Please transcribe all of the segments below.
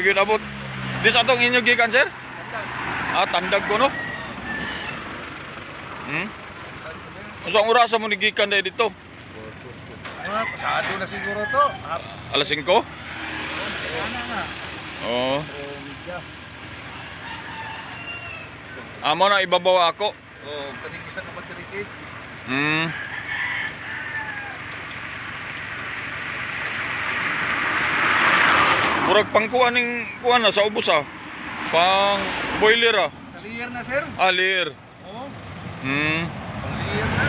pag yun abot. Di sa atong inyo gikan sir? Ah, tandag ko no? Hmm? Usang oras mo ni gikan dahil dito? Ah, pasado na siguro to. Alas 5? Sana nga. Oo. Oh. Amo na ibabaw ako. Oh, kaning isa ka kit. Hmm. Murag pang kuha ning kuha na sa ubos ah. Pang boiler ah. Clear na sir. Alir. Oh, Hmm. clear na.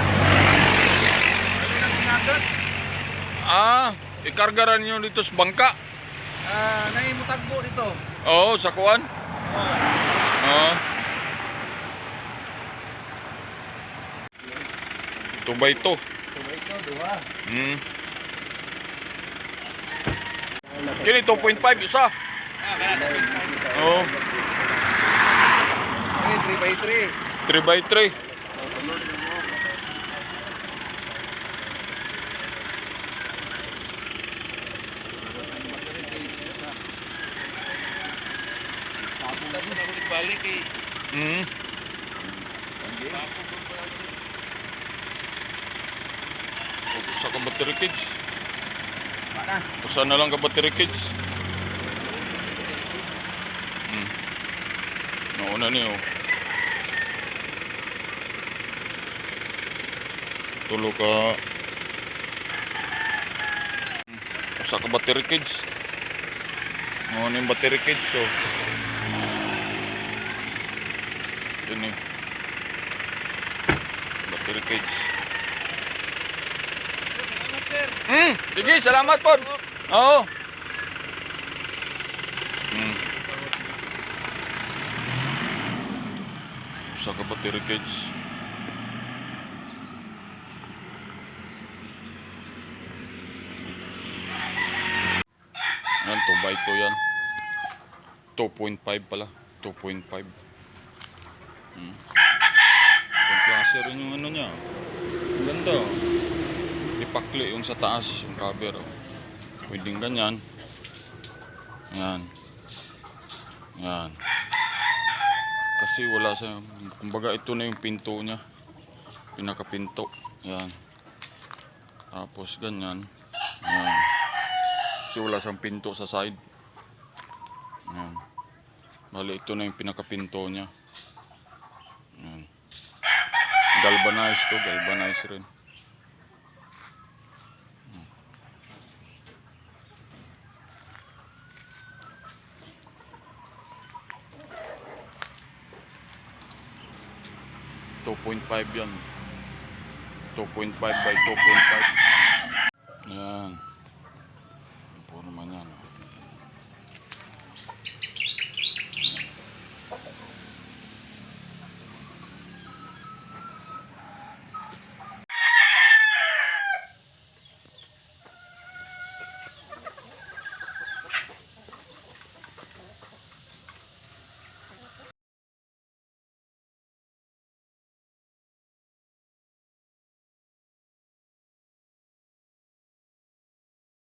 Ano nang ginagat? Ah, ikargaran nyo dito sa bangka. Ah, naimutagbo dito. Oo, sa kuwan. Oh. Ah. Ito ba ito? Tuloy ito, duha. Hmm. Kini 2.5 isa. Oo, Okay, 3 by 3. 3 by 3. Balik eh. Hmm. Usa ka battery cage. Mana? Usa na lang ka battery cage. Hmm. Nauna ni oh. Tulo ka Hmm. Ka battery cage. Nauna yung battery cage so. Ini. Battery cage. Hmm, sige, salamat po. Oo. Hmm. Usa ka battery cage. Yan, 2 by 2 yan. 2.5 pala. 2.5. Hmm. Ibang klase rin yung ano niya. Ang ganda. Ipakli yung sa taas, yung cover. oh. Pwedeng ganyan. Yan. Yan. Kasi wala sa... Kumbaga ito na yung pinto niya. Pinakapinto. Yan. Tapos ganyan. Yan. Kasi wala siyang pinto sa side. Yan. Bali, ito na yung pinakapinto niya. Yan. Galvanized to, galvanized rin. 2.5 yan 2.5 by 2.5 yan